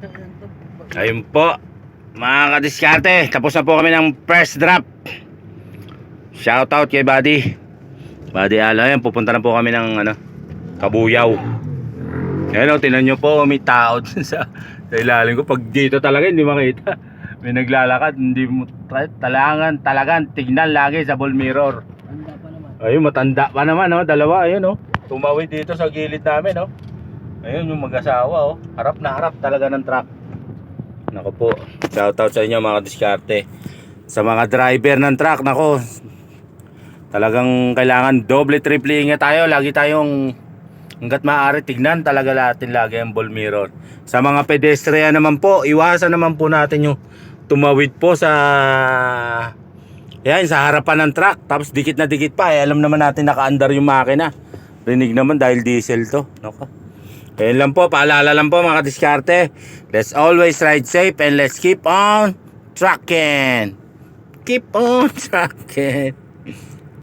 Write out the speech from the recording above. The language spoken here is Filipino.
Ayun po. Mga kadiskarte, tapos na po kami ng first drop. Shoutout kay Buddy. Buddy Ala, yan, pupunta na po kami ng ano, Kabuyaw. Ayan o, tinan nyo po, may tao sa, sa ilalim ko. Pag dito talaga, hindi makita. May naglalakad, hindi mo, talangan, talagan, tignan lagi sa ball mirror. Ayun, matanda pa naman, oh. Dalawa, ayun, oh. Tumawid dito sa gilid namin, oh. Ayun, yung mag-asawa, oh. Harap na harap talaga ng truck. Nako po. Shoutout sa inyo, mga diskarte. Sa mga driver ng truck, nako. Talagang kailangan doble triple ingat tayo. Lagi tayong hanggat maaari tignan talaga natin lagi ang ball mirror. Sa mga pedestrian naman po, iwasan naman po natin yung tumawid po sa yan, sa harapan ng truck. Tapos dikit na dikit pa. Eh, alam naman natin naka-under yung makina. Rinig naman dahil diesel to. Nako. Ayun lang po, paalala lang po mga diskarte. Let's always ride safe and let's keep on trucking. Keep on trucking.